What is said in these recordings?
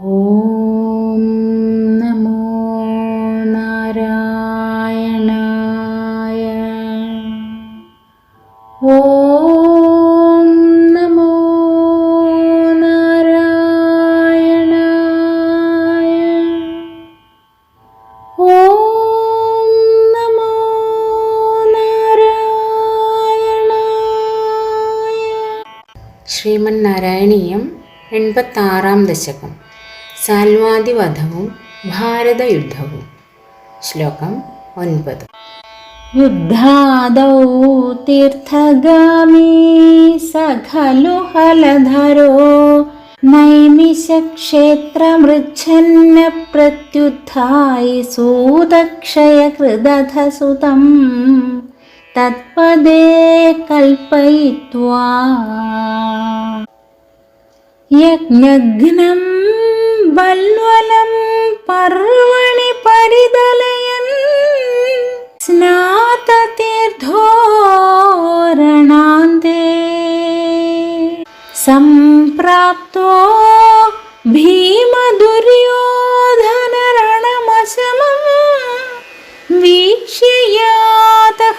ഓം നമോ നാരായണായ. ഓം നമോ നാരായണായ. ഓം നമോ നാരായണായ. ശ്രീമന്നാരായണീയം എൺപത്താറാം ദശകം. സാൽവാദിവധവും ഭാരതയുദ്ധവും. ശ്ലോകം ഒൻപത്. യുദ്ധാദൗ തീർത്ഥഗാമീ സഖലു ഖലു ഹലധരോ നൈമിഷക്ഷേത്രമൃച്ഛന്ന പ്രത്യുത്ഥായി സൂതക്ഷയകൃതധസുതം തത്പദേ കൽപ്പയിത്വാ. യജ്ഞഘ്നം ബൽവലം പർവണി പരിതലയൻ സ്നാതതീർത്ഥോരണാന്തേ. സംപ്രാപ്തോ ഭീമദുര്യോധനരണമശമം വീക്ഷ്യയാതഃ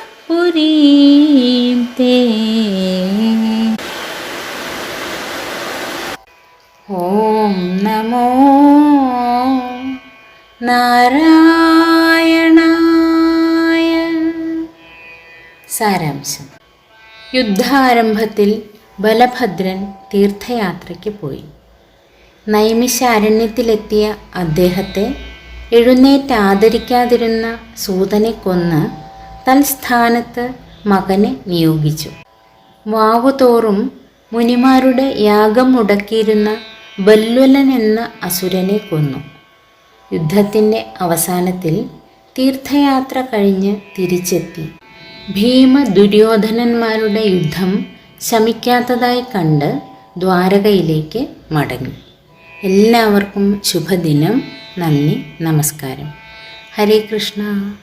തേ. ഓം നമോ നാരായണായ. സാരാംശം. യുദ്ധാരംഭത്തിൽ ബലഭദ്രൻ തീർത്ഥയാത്രയ്ക്ക് പോയി. നൈമിഷാരണ്യത്തിലെത്തിയ അദ്ദേഹത്തെ എഴുന്നേറ്റ് ആദരിക്കാതിരുന്ന സൂതനെ കൊന്ന് തൽസ്ഥാനത്ത് മകനെ നിയോഗിച്ചു. വാവുതോറും മുനിമാരുടെ യാഗം മുടക്കിയിരുന്ന ബല്വലൻ എന്ന അസുരനെ കൊന്നു. യുദ്ധത്തിന്റെ അവസാനത്തിൽ തീർത്ഥയാത്ര കഴിഞ്ഞ് തിരിച്ചെത്തി. ഭീമ ദുര്യോധനന്മാരുടെ യുദ്ധം ശമിക്കാത്തതായി കണ്ട് ദ്വാരകയിലേക്ക് മടങ്ങി. എല്ലാവർക്കും ശുഭദിനം. നന്ദി. നമസ്കാരം. ഹരേ കൃഷ്ണ.